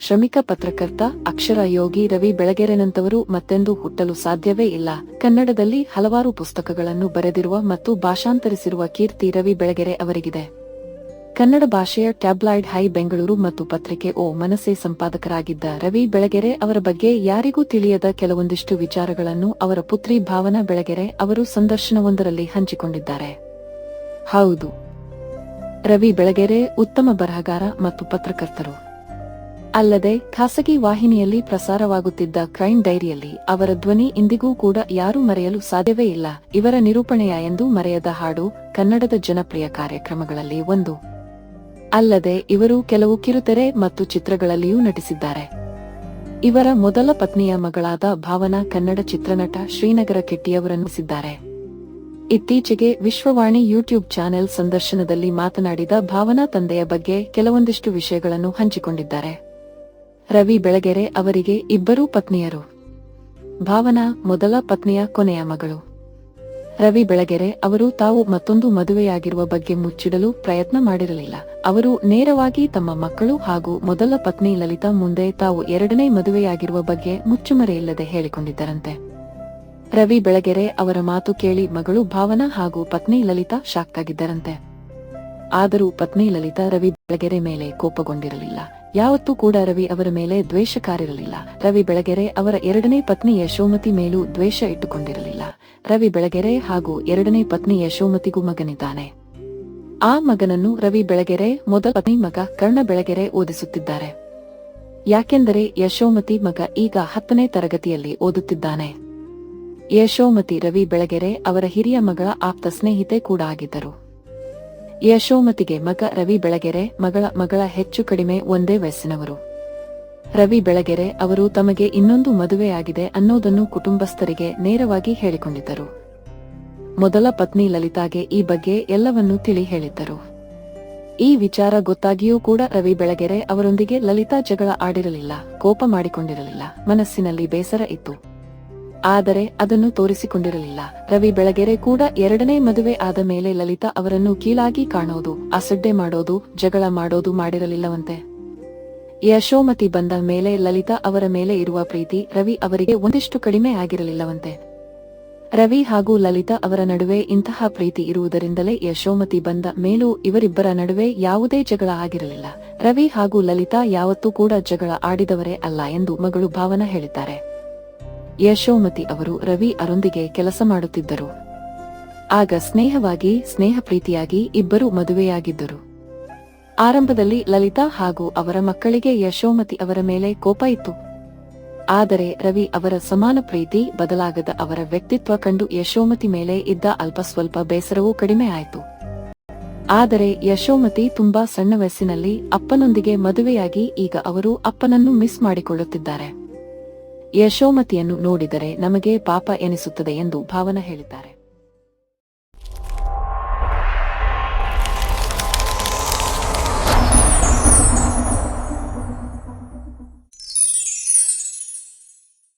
ಶ್ರಮಿಕ ಪತ್ರಕರ್ತ, ಅಕ್ಷರ ಯೋಗಿ ರವಿ ಬೆಳಗೆರೆನಂತವರು ಮತ್ತೆಂದು ಹುಟ್ಟಲು ಸಾಧ್ಯವೇ ಇಲ್ಲ. ಕನ್ನಡದಲ್ಲಿ ಹಲವಾರು ಪುಸ್ತಕಗಳನ್ನು ಬರೆದಿರುವ ಮತ್ತು ಭಾಷಾಂತರಿಸಿರುವ ಕೀರ್ತಿ ರವಿ ಬೆಳಗೆರೆ ಅವರಿಗಿದೆ. ಕನ್ನಡ ಭಾಷೆಯ ಟ್ಯಾಬ್ಲಾಯ್ಡ್ ಹೈ ಬೆಂಗಳೂರು ಮತ್ತು ಪತ್ರಿಕೆ ಓ ಮನಸೆ ಸಂಪಾದಕರಾಗಿದ್ದ ರವಿ ಬೆಳಗೆರೆ ಅವರ ಬಗ್ಗೆ ಯಾರಿಗೂ ತಿಳಿಯದ ಕೆಲವೊಂದಿಷ್ಟು ವಿಚಾರಗಳನ್ನು ಅವರ ಪುತ್ರಿ ಭಾವನಾ ಬೆಳಗೆರೆ ಅವರು ಸಂದರ್ಶನವೊಂದರಲ್ಲಿ ಹಂಚಿಕೊಂಡಿದ್ದಾರೆ. ಹೌದು. ರವಿ ಬೆಳಗೆರೆ ಉತ್ತಮ ಬರಹಗಾರ ಮತ್ತು ಪತ್ರಕರ್ತರು. ಅಲ್ಲದೆ, ಖಾಸಗಿ ವಾಹಿನಿಯಲ್ಲಿ ಪ್ರಸಾರವಾಗುತ್ತಿದ್ದ ಕ್ರೈಮ್ ಡೈರಿಯಲ್ಲಿ ಅವರ ಧ್ವನಿ ಇಂದಿಗೂ ಕೂಡ ಯಾರೂ ಮರೆಯಲು ಸಾಧ್ಯವೇ ಇಲ್ಲ. ಇವರ ನಿರೂಪಣೆಯ ಎಂದು ಮರೆಯದ ಹಾಡು ಕನ್ನಡದ ಜನಪ್ರಿಯ ಕಾರ್ಯಕ್ರಮಗಳಲ್ಲಿ ಒಂದು. ಅಲ್ಲದೆ, ಇವರು ಕೆಲವು ಕಿರುತೆರೆ ಮತ್ತು ಚಿತ್ರಗಳಲ್ಲಿಯೂ ನಟಿಸಿದ್ದಾರೆ. ಇವರ ಮೊದಲ ಪತ್ನಿಯ ಮಗಳಾದ ಭಾವನಾ ಕನ್ನಡ ಚಿತ್ರನಟ ಶ್ರೀನಗರ ಕೆಟ್ಟಿಯವರನ್ನಿಸಿದ್ದಾರೆ ಇತ್ತೀಚೆಗೆ ವಿಶ್ವವಾಣಿ ಯೂಟ್ಯೂಬ್ ಚಾನೆಲ್ ಸಂದರ್ಶನದಲ್ಲಿ ಮಾತನಾಡಿದ ಭಾವನಾ ತಂದೆಯ ಬಗ್ಗೆ ಕೆಲವೊಂದಿಷ್ಟು ವಿಷಯಗಳನ್ನು ಹಂಚಿಕೊಂಡಿದ್ದಾರೆ. ರವಿ ಬೆಳಗೆರೆ ಅವರಿಗೆ ಇಬ್ಬರೂ ಪತ್ನಿಯರು. ಭಾವನಾ ಮೊದಲ ಪತ್ನಿಯ ಕೊನೆಯ ಮಗಳು. ರವಿ ಬೆಳಗೆರೆ ಅವರು ತಾವು ಮತ್ತೊಂದು ಮದುವೆಯಾಗಿರುವ ಬಗ್ಗೆ ಮುಚ್ಚಿಡಲು ಪ್ರಯತ್ನ ಮಾಡಿರಲಿಲ್ಲ. ಅವರು ನೇರವಾಗಿ ತಮ್ಮ ಮಕ್ಕಳು ಹಾಗೂ ಮೊದಲ ಪತ್ನಿ ಲಲಿತಾ ಮುಂದೆ ತಾವು ಎರಡನೇ ಮದುವೆಯಾಗಿರುವ ಬಗ್ಗೆ ಮುಚ್ಚುಮರೆಯಿಲ್ಲದೆ ಹೇಳಿಕೊಂಡಿದ್ದರಂತೆ. ರವಿ ಬೆಳಗೆರೆ ಅವರ ಮಾತು ಕೇಳಿ ಮಗಳು ಭಾವನಾ ಹಾಗೂ ಪತ್ನಿ ಲಲಿತಾ ಶಾಕ್ ಆದರೂ ಪತ್ನಿ ಲಲಿತಾ ರವಿ ಬೆಳಗೆರೆ ಮೇಲೆ ಕೋಪಗೊಂಡಿರಲಿಲ್ಲ. ಯಾವತ್ತೂ ಕೂಡ ರವಿ ಅವರ ಮೇಲೆ ದ್ವೇಷಕಾರಿರಲಿಲ್ಲ. ರವಿ ಬೆಳಗೆರೆ ಅವರ ಎರಡನೇ ಪತ್ನಿ ಯಶೋಮತಿ ಮೇಲೂ ದ್ವೇಷ ಇಟ್ಟುಕೊಂಡಿರಲಿಲ್ಲ. ರವಿ ಬೆಳಗೆರೆ ಹಾಗೂ ಎರಡನೇ ಪತ್ನಿ ಯಶೋಮತಿಗೂ ಮಗನಿದ್ದಾನೆ. ಆ ಮಗನನ್ನು ರವಿ ಬೆಳಗೆರೆ ಮೊದಲ ಪತ್ನಿ ಮಗ ಕರ್ಣ ಬೆಳಗೆರೆ ಓದಿಸುತ್ತಿದ್ದಾರೆ. ಯಾಕೆಂದರೆ ಯಶೋಮತಿ ಮಗ ಈಗ ಹತ್ತನೇ ತರಗತಿಯಲ್ಲಿ ಓದುತ್ತಿದ್ದಾನೆ. ಯಶೋಮತಿ ರವಿ ಬೆಳಗೆರೆ ಅವರ ಹಿರಿಯ ಮಗಳ ಆಪ್ತ ಸ್ನೇಹಿತೆ ಕೂಡ ಆಗಿದ್ದರು. ಯಶೋಮತಿಗೆ ಮಗ ರವಿ ಬೆಳಗೆರೆ, ಮಗಳ ಮಗಳ ಹೆಚ್ಚು ಕಡಿಮೆ ಒಂದೇ ವಯಸ್ಸಿನವರು. ರವಿ ಬೆಳಗೆರೆ ಅವರು ತಮಗೆ ಇನ್ನೊಂದು ಮದುವೆಯಾಗಿದೆ ಅನ್ನೋದನ್ನು ಕುಟುಂಬಸ್ಥರಿಗೆ ನೇರವಾಗಿ ಹೇಳಿಕೊಂಡಿದ್ದರು. ಮೊದಲ ಪತ್ನಿ ಲಲಿತಾಗೆ ಈ ಬಗ್ಗೆ ಎಲ್ಲವನ್ನೂ ತಿಳಿ ಹೇಳಿದ್ದರು. ಈ ವಿಚಾರ ಗೊತ್ತಾಗಿಯೂ ಕೂಡ ರವಿ ಬೆಳಗೆರೆ ಅವರೊಂದಿಗೆ ಲಲಿತಾ ಜಗಳ ಆಡಿರಲಿಲ್ಲ, ಕೋಪ ಮಾಡಿಕೊಂಡಿರಲಿಲ್ಲ, ಮನಸ್ಸಿನಲ್ಲಿ ಬೇಸರ ಇತ್ತು. ಆದರೆ ಅದನ್ನು ತೋರಿಸಿಕೊಂಡಿರಲಿಲ್ಲ. ರವಿ ಬೆಳಗೆರೆ ಕೂಡ ಎರಡನೇ ಮದುವೆ ಆದ ಮೇಲೆ ಲಲಿತಾ ಅವರನ್ನು ಕೀಳಾಗಿ ಕಾಣೋದು, ಅಸಡ್ಡೆ ಮಾಡೋದು, ಜಗಳ ಮಾಡೋದು ಮಾಡಿರಲಿಲ್ಲವಂತೆ. ಯಶೋಮತಿ ಬಂದ ಮೇಲೆ ಲಲಿತಾ ಅವರ ಮೇಲೆ ಇರುವ ಪ್ರೀತಿ ರವಿ ಅವರಿಗೆ ಒಂದಿಷ್ಟು ಕಡಿಮೆ ಆಗಿರಲಿಲ್ಲವಂತೆ. ರವಿ ಹಾಗೂ ಲಲಿತಾ ಅವರ ನಡುವೆ ಇಂತಹ ಪ್ರೀತಿ ಇರುವುದರಿಂದಲೇ ಯಶೋಮತಿ ಬಂದ ಮೇಲೂ ಇವರಿಬ್ಬರ ನಡುವೆ ಯಾವುದೇ ಜಗಳ ಆಗಿರಲಿಲ್ಲ. ರವಿ ಹಾಗೂ ಲಲಿತಾ ಯಾವತ್ತೂ ಕೂಡ ಜಗಳ ಆಡಿದವರೇ ಅಲ್ಲ ಎಂದು ಮಗಳು ಭಾವನಾ ಹೇಳಿದ್ದಾರೆ. ಯಶೋಮತಿ ಅವರು ರವಿ ಅವರೊಂದಿಗೆ ಕೆಲಸ ಮಾಡುತ್ತಿದ್ದರು. ಆಗ ಸ್ನೇಹವಾಗಿ ಸ್ನೇಹ ಪ್ರೀತಿಯಾಗಿ ಇಬ್ಬರು ಮದುವೆಯಾಗಿದ್ದರು. ಆರಂಭದಲ್ಲಿ ಲಲಿತಾ ಹಾಗೂ ಅವರ ಮಕ್ಕಳಿಗೆ ಯಶೋಮತಿ ಅವರ ಮೇಲೆ ಕೋಪ ಇತ್ತು. ಆದರೆ ರವಿ ಅವರ ಸಮಾನ ಪ್ರೀತಿ ಬದಲಾಗದ ಅವರ ವ್ಯಕ್ತಿತ್ವ ಕಂಡು ಯಶೋಮತಿ ಮೇಲೆ ಇದ್ದ ಅಲ್ಪ ಸ್ವಲ್ಪ ಬೇಸರವೂ ಕಡಿಮೆ ಆಯಿತು. ಆದರೆ ಯಶೋಮತಿ ತುಂಬಾ ಸಣ್ಣ ವಯಸ್ಸಿನಲ್ಲಿ ಅಪ್ಪನೊಂದಿಗೆ ಮದುವೆಯಾಗಿ ಈಗ ಅವರು ಅಪ್ಪನನ್ನು ಮಿಸ್ ಮಾಡಿಕೊಳ್ಳುತ್ತಿದ್ದಾರೆ. ಯಶೋಮತಿಯನ್ನು ನೋಡಿದರೆ ನಮಗೆ ಪಾಪ ಎನಿಸುತ್ತದೆ ಎಂದು ಭಾವನ ಹೇಳಿದ್ದಾರೆ.